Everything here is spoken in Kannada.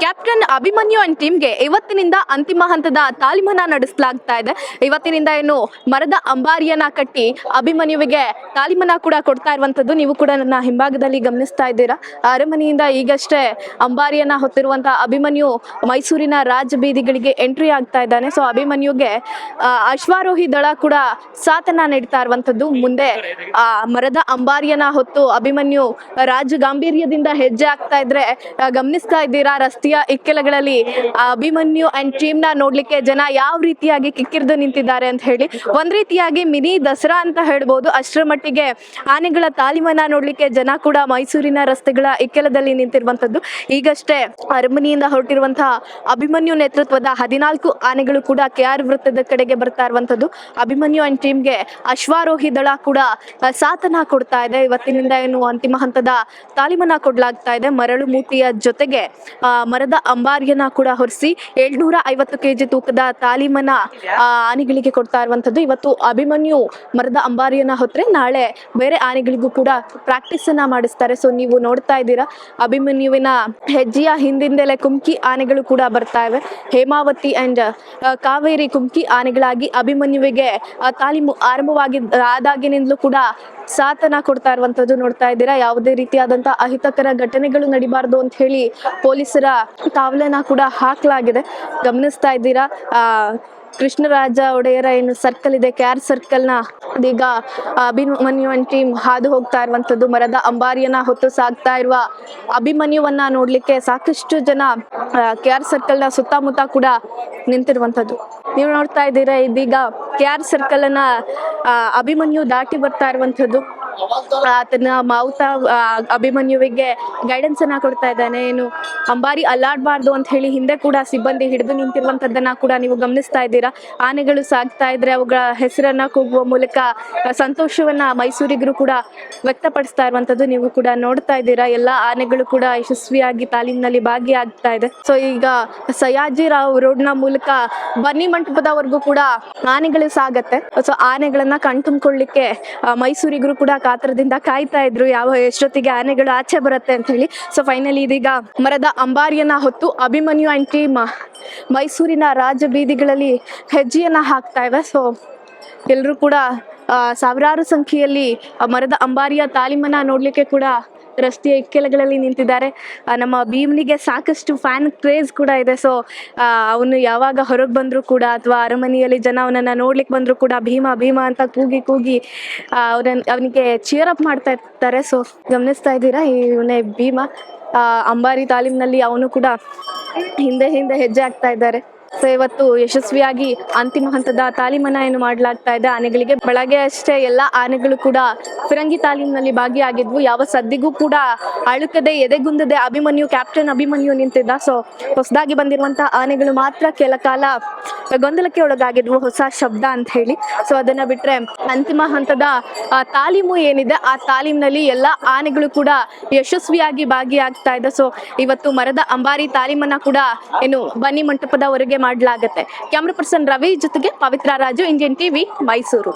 ಕ್ಯಾಪ್ಟನ್ ಅಭಿಮನ್ಯು ಅಂಡ್ ಟೀಮ್ಗೆ ಇವತ್ತಿನಿಂದ ಅಂತಿಮ ಹಂತದ ತಾಲೀಮನ ನಡೆಸಲಾಗ್ತಾ ಇದೆ. ಇವತ್ತಿನಿಂದ ಏನು ಮರದ ಅಂಬಾರಿಯನ್ನ ಕಟ್ಟಿ ಅಭಿಮನ್ಯುವಿಗೆ ತಾಲೀಮನ ಕೂಡ ಕೊಡ್ತಾ ಇರುವಂತದ್ದು ನೀವು ಕೂಡ ನನ್ನ ಹಿಂಭಾಗದಲ್ಲಿ ಗಮನಿಸ್ತಾ ಇದ್ದೀರಾ. ಅರಮನೆಯಿಂದ ಈಗಷ್ಟೇ ಅಂಬಾರಿಯನ್ನ ಹೊತ್ತಿರುವಂತಹ ಅಭಿಮನ್ಯು ಮೈಸೂರಿನ ರಾಜ ಬೀದಿಗಳಿಗೆ ಎಂಟ್ರಿ ಆಗ್ತಾ ಇದ್ದಾನೆ. ಸೊ ಅಭಿಮನ್ಯುಗೆ ಅಶ್ವಾರೋಹಿ ದಳ ಕೂಡ ಸಾಥನ ನೀಡ್ತಾ ಇರುವಂತದ್ದು ಮುಂದೆ, ಆ, ಮರದ ಅಂಬಾರಿಯನ್ನ ಹೊತ್ತು ಅಭಿಮನ್ಯು ರಾಜ ಗಾಂಭೀರ್ಯದಿಂದ ಹೆಜ್ಜೆ ಆಗ್ತಾ ಇದ್ರೆ ಗಮನಿಸ್ತಾ ಇದ್ದೀರಾ ರಸ್ತೆಯ ಇಕ್ಕೆಲಗಳಲ್ಲಿ ಅಭಿಮನ್ಯು ಅಂಡ್ ಟೀಮ್ನ ನೋಡ್ಲಿಕ್ಕೆ ಜನ ಯಾವ ರೀತಿಯಾಗಿ ಕಿಕ್ಕಿರ್ದು ನಿಂತಿದ್ದಾರೆ ಅಂತ ಹೇಳಿ, ಒಂದ್ ರೀತಿಯಾಗಿ ಮಿನಿ ದಸರಾ ಅಂತ ಹೇಳ್ಬೋದು. ಅಷ್ಟರ ಮಟ್ಟಿಗೆ ಆನೆಗಳ ತಾಲೀಮನ್ನ ನೋಡ್ಲಿಕ್ಕೆ ಜನ ಕೂಡ ಮೈಸೂರಿನ ರಸ್ತೆಗಳ ಇಕ್ಕೆಲದಲ್ಲಿ ನಿಂತಿರುವಂತದ್ದು ಈಗಷ್ಟೇ ಅರಮನೆಯಿಂದ ಹೊರಟಿರುವಂತಹ ಅಭಿಮನ್ಯು ನೇತೃತ್ವದ ಹದಿನಾಲ್ಕು ಆನೆಗಳು ಕೂಡ ಕೆ ಆರ್ ವೃತ್ತದ ಕಡೆಗೆ ಬರ್ತಾ ಇರುವಂತದ್ದು ಅಭಿಮನ್ಯು ಅಂಡ್ ಟೀಮ್ಗೆ ಅಶ್ವಾರೋಹಿ ದಳ ಕೂಡ ಸಾಥನ ಕೊಡ್ತಾ ಇದೆ. ಇವತ್ತಿನಿಂದ ಏನು ಅಂತಿಮ ಹಂತದ ತಾಲೀಮನ್ನ ಕೊಡ್ಲಾಗ್ತಾ ಇದೆ. ಮರಳು ಮೂತಿಯ ಜೊತೆಗೆ ಮರದ ಅಂಬಾರಿಯನ್ನ ಕೂಡ ಹೊರಿಸಿ ಏಳ್ನೂರ ಐವತ್ತು ಕೆಜಿ ತೂಕದ ತಾಲೀಮನ ಆನೆಗಳಿಗೆ ಕೊಡ್ತಾ ಇರುವಂತದ್ದು ಇವತ್ತು ಅಭಿಮನ್ಯು ಮರದ ಅಂಬಾರಿಯನ್ನ ಹೊತ್ರೆ ನಾಳೆ ಬೇರೆ ಆನೆಗಳಿಗೂ ಕೂಡ ಪ್ರಾಕ್ಟೀಸ್ ಅನ್ನ ಮಾಡಿಸ್ತಾರೆ. ಸೊ ನೀವು ನೋಡ್ತಾ ಇದ್ದೀರಾ, ಅಭಿಮನ್ಯುವಿನ ಹೆಜ್ಜೆಯ ಹಿಂದಿಂದಲೇ ಕುಮ್ಕಿ ಆನೆಗಳು ಕೂಡ ಬರ್ತಾ ಇವೆ. ಹೇಮಾವತಿ ಅಂಡ್ ಕಾವೇರಿ ಕುಮ್ಕಿ ಆನೆಗಳಾಗಿ ಅಭಿಮನ್ಯುವಿಗೆ ತಾಲೀಮು ಆರಂಭವಾಗಿ ಆದಾಗಿನಿಂದಲೂ ಕೂಡ ಸಾಥನ ಕೊಡ್ತಾ ಇರುವಂತದ್ದು ನೋಡ್ತಾ ಇದ್ದೀರಾ? ಯಾವುದೇ ರೀತಿಯಾದಂತಹ ಅಹಿತಕರ ಘಟನೆಗಳು ನಡಿಬಾರ್ದು ಅಂತ ಹೇಳಿ ಪೊಲೀಸರ ಕಾವಲನ್ನ ಕೂಡ ಹಾಕಲಾಗಿದೆ. ಗಮನಿಸ್ತಾ ಇದ್ದೀರಾ? ಕೃಷ್ಣರಾಜ ಒಡೆಯರ ಏನು ಸರ್ಕಲ್ ಇದೆ? ಕೆ ಆರ್ ಸರ್ಕಲ್ನ ಇದೀಗ ಅಭಿಮನ್ಯುವನ್ ಟೀಮ್ ಹಾದು ಹೋಗ್ತಾ ಇರುವಂತದ್ದು. ಮರದ ಅಂಬಾರಿಯನ್ನ ಹೊತ್ತು ಸಾಗ್ತಾ ಇರುವ ಅಭಿಮನ್ಯುವನ್ನ ನೋಡ್ಲಿಕ್ಕೆ ಸಾಕಷ್ಟು ಜನ ಕೆ ಆರ್ ಸರ್ಕಲ್ ಸುತ್ತಮುತ್ತ ಕೂಡ ನಿಂತಿರುವಂತದ್ದು. ನೀವು ನೋಡ್ತಾ ಇದ್ದೀರಾ? ಇದೀಗ ಕೆ ಆರ್ ಸರ್ಕಲ್ ಅನ್ನ ಆ, ಅಭಿಮನ್ಯು ದಾಟಿ ಬರ್ತಾ ಇರುವಂತದ್ದು ಆತನ ಮಾವುತ ಅಭಿಮನ್ಯುವಿಗೆ ಗೈಡೆನ್ಸ್ ಅನ್ನ ಕೊಡ್ತಾ ಇದ್ದಾನೆ. ಏನು, ಅಂಬಾರಿ ಅಲ್ಲಾಡ್ಬಾರ್ದು ಅಂತ ಹೇಳಿ ಹಿಂದೆ ಕೂಡ ಸಿಬ್ಬಂದಿ ಹಿಡಿದು ನಿಂತಿರುವಂತದ್ದನ್ನ ಕೂಡ ನೀವು ಗಮನಿಸ್ತಾ ಇದ್ದೀರಾ. ಆನೆಗಳು ಸಾಗ್ತಾ ಇದ್ರೆ ಅವುಗಳ ಹೆಸರನ್ನ ಕೂಗುವ ಮೂಲಕ ಸಂತೋಷವನ್ನ ಮೈಸೂರಿಗರು ಕೂಡ ವ್ಯಕ್ತಪಡಿಸ್ತಾ ಇರುವಂತದ್ದು ನೀವು ಕೂಡ ನೋಡ್ತಾ ಇದ್ದೀರಾ. ಎಲ್ಲಾ ಆನೆಗಳು ಕೂಡ ಯಶಸ್ವಿಯಾಗಿ ತಾಲೀಮಿನಲ್ಲಿ ಭಾಗಿಯಾಗ್ತಾ ಇದೆ. ಸೊ ಈಗ ಸಯಾಜಿರಾವ್ ರೋಡ್ನ ಮೂಲಕ ಬನ್ನಿ ಮಂಟಪದವರೆಗೂ ಕೂಡ ಆನೆಗಳು ಸಾಗತ್ತೆ. ಸೊ ಆನೆಗಳನ್ನ ಕಣ್ತುಂಬಿಕೊಳ್ಳಿಕ್ಕೆ ಮೈಸೂರಿಗರು ಕೂಡ ಕಾತರದಿಂದ ಕಾಯ್ತಾ ಇದ್ರು, ಯಾವ ಎಷ್ಟೊತ್ತಿಗೆ ಆನೆಗಳು ಆಚೆ ಬರುತ್ತೆ ಅಂತ ಹೇಳಿ. ಸೊ ಫೈನಲಿ ಇದೀಗ ಮರದ ಅಂಬಾರಿಯನ್ನ ಹೊತ್ತು ಅಭಿಮನ್ಯು ಅಂಡ್ ಟೀಮ್ ಮೈಸೂರಿನ ರಾಜ ಬೀದಿಗಳಲ್ಲಿ ಹೆಜ್ಜೆಯನ್ನ ಹಾಕ್ತಾ ಇವೆ. ಸೊ ಎಲ್ಲರೂ ಕೂಡ ಸಾವಿರಾರು ಸಂಖ್ಯೆಯಲ್ಲಿ ಮರದ ಅಂಬಾರಿಯ ತಾಲೀಮನ್ನ ನೋಡ್ಲಿಕ್ಕೆ ಕೂಡ ರಸ್ತೆಯ ಇಕ್ಕೆಲಗಳಲ್ಲಿ ನಿಂತಿದ್ದಾರೆ. ನಮ್ಮ ಭೀಮ್ನಿಗೆ ಸಾಕಷ್ಟು ಫ್ಯಾನ್ ಕ್ರೇಜ್ ಕೂಡ ಇದೆ. ಸೊ ಅವನು ಯಾವಾಗ ಹೊರಗೆ ಬಂದರೂ ಕೂಡ ಅಥವಾ ಅರಮನೆಯಲ್ಲಿ ಜನ ಅವನನ್ನ ನೋಡ್ಲಿಕ್ಕೆ ಬಂದರೂ ಕೂಡ ಭೀಮ ಭೀಮ ಅಂತ ಕೂಗಿ ಕೂಗಿ ಅವನ ಅವನಿಗೆ ಚಿಯರ್ ಅಪ್ ಮಾಡ್ತಾ ಇರ್ತಾರೆ. ಸೊ ಗಮನಿಸ್ತಾ ಇದ್ದೀರಾ? ಇವನೇ ಭೀಮ. ಅಂಬಾರಿ ತಾಲೀಮ್ನಲ್ಲಿ ಅವನು ಕೂಡ ಹಿಂದೆ ಹಿಂದೆ ಹೆಜ್ಜೆ ಆಗ್ತಾ ಇದ್ದಾರೆ. ಸೊ ಇವತ್ತು ಯಶಸ್ವಿಯಾಗಿ ಅಂತಿಮ ಹಂತದ ತಾಲೀಮನ ಏನು ಮಾಡಲಾಗ್ತಾ ಇದೆ ಆನೆಗಳಿಗೆ. ಬೆಳಗ್ಗೆ ಅಷ್ಟೇ ಎಲ್ಲ ಆನೆಗಳು ಕೂಡ ಫಿರಂಗಿ ತಾಲೀಮಿನಲ್ಲಿ ಭಾಗಿಯಾಗಿದ್ವು. ಯಾವ ಸದ್ದಿಗೂ ಕೂಡ ಅಳುಕದೆ, ಎದೆಗುಂದದೆ ಅಭಿಮನ್ಯು, ಕ್ಯಾಪ್ಟನ್ ಅಭಿಮನ್ಯು ನಿಂತಿದ್ದ. ಸೊ ಹೊಸದಾಗಿ ಬಂದಿರುವಂತಹ ಆನೆಗಳು ಮಾತ್ರ ಕೆಲ ಕಾಲ ಗೊಂದಲಕ್ಕೆ ಒಳಗಾಗಿದ್ವು, ಹೊಸ ಶಬ್ದ ಅಂತ ಹೇಳಿ. ಸೊ ಅದನ್ನ ಬಿಟ್ರೆ ಅಂತಿಮ ಹಂತದ ತಾಲೀಮು ಏನಿದೆ, ಆ ತಾಲೀಮ್ನಲ್ಲಿ ಎಲ್ಲ ಆನೆಗಳು ಕೂಡ ಯಶಸ್ವಿಯಾಗಿ ಭಾಗಿಯಾಗ್ತಾ ಇದೆ. ಸೊ ಇವತ್ತು ಮರದ ಅಂಬಾರಿ ತಾಲೀಮನ್ನ ಕೂಡ ಏನು ಬನ್ನಿ ಮಂಟಪದವರೆಗೆ ಮಾಡಲಾಗತ್ತೆ. ಕ್ಯಾಮ್ರಾ ಪರ್ಸನ್ ರವಿ ಜೊತೆಗೆ ಪವಿತ್ರ ರಾಜು ಇಂಡಿಯನ್ ಟಿವಿ ಮೈಸೂರು.